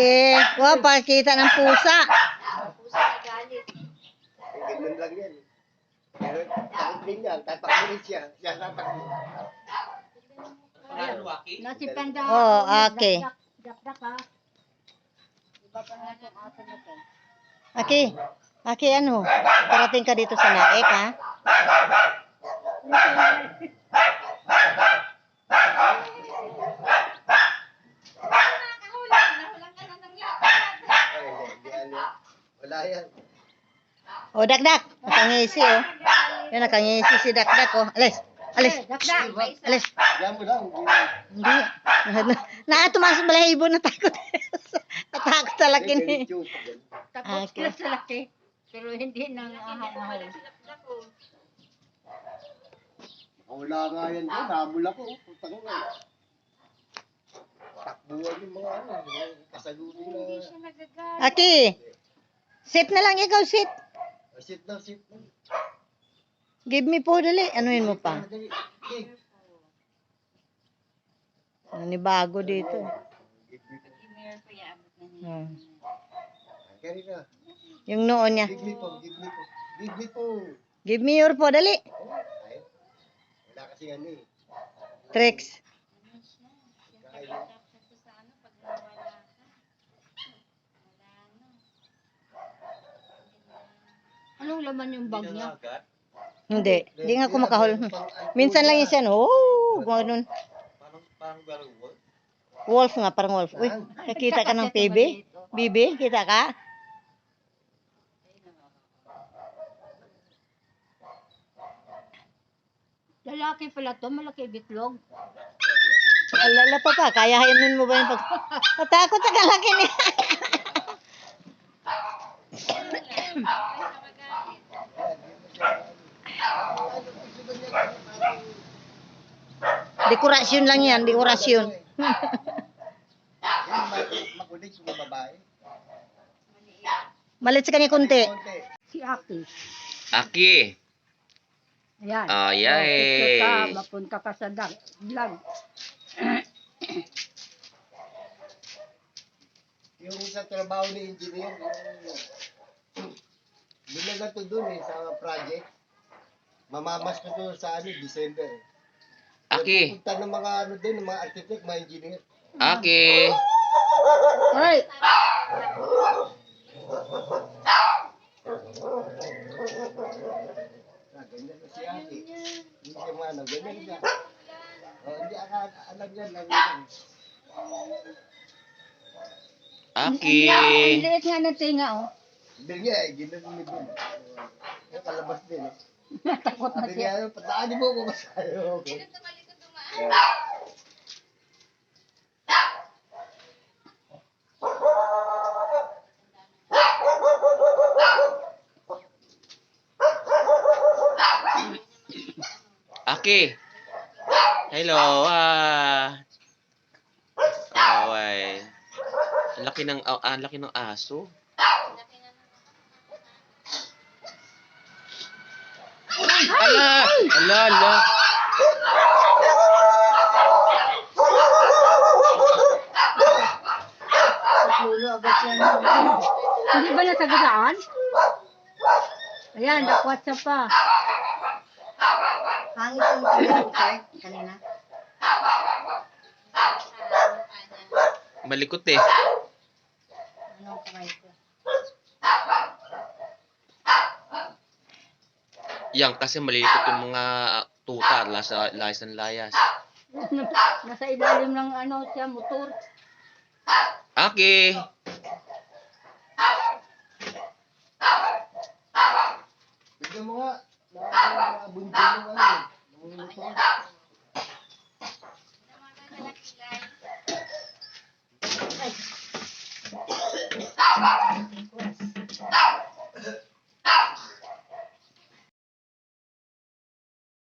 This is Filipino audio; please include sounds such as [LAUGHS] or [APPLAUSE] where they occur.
Okay. Wow, pakita ng pusa. Pusa na galit. Ganun lang yan. Pero takot din yan. Tatakbo rin siya. Siya tatakbo. Nasipanda Oh, okay. Dakdak ha. Iba pa nga itong aso na to. Okay. Okay, ano? Parating ka dito sa Naik, ha? Wala yan. O, dakdak. Nakangisi, oh. Yan, nakangisi si dakdak, oh. Alis. Alis. Dakdak. Alis. Yan mo lang. Hindi. Na, [LAUGHS] tumasok balahibo na takot. [LAUGHS] Natakot talaga ni. Tapos Okay. sa laki. Pero hindi nang ahang-ahang. Wala nga yan. Oh, namula ko. Putang ina. Takbuhan yung mga ano. mga Kasalubi na. Aki. Sit na lang ikaw, sit. Oh, Sit down, sit down. Give me po, dali. Anuin mo pa. Dali. Okay. Nanibago dito. Give me po. Hmm. Carry na. Yung noon niya. Give me po. Give me po. Give me po. Give me your po, dali. Wala kasi ano eh. Tricks. Kaya, Anong laman yung bag niya? Hindi. Hindi nga ako makahol. Minsan lang yun siya, no? Oh, ganun. Wolf nga, parang wolf. Uy, nakita ka ng baby? Bibi, kita ka? Lalaki pala to, malaki bitlog. Alala pa pa, kayahin mo ba yung pag... [LAUGHS] Natakot sa kalaki niya. [LAUGHS] Dekorasyon lang yan, dekorasyon. Makulit sa babae. Malit sa kanya kunti. Konti. Si Aki. Aki. Ayan. Oh, yay. Ka, mapunta ka sa dag, vlog. Yung sa trabaho ni engineer, yung... Binaga to dun eh, sa project. Mamamas ko to sa ano, December. Aki. Punta ng mga ano dun, ng mga architect, mga engineer. Aki. Hoy! Ah, ganyan na si Ate. Hindi siya ano, ganyan siya. Oh, hindi akala, alam niya lang yun. Aki. Ang liit nga ng tinga, oh. Hindi niya eh, ginanon ni. Yung kalabas din eh. [LAUGHS] Natakot na siya. niya, pataanin mo ko masayo. Aki. Hello. Ah. Away. Ang laki ng ah, ang laki ng aso. Ala, ala, ala. Agad siya. Hindi ba nasagasaan? Ayan, dakwat siya pa. Hangit yung kanya, kanina. Malikot eh. Anong kamay ko? Yan kasi malilikot yung mga ah, tuta, lasa, layas ng layas. [LAUGHS] Nasa ilalim ng ano siya, motor. Aki. Tignan mo nga. Nakabuntin mo nga. Nanguluto. Ay.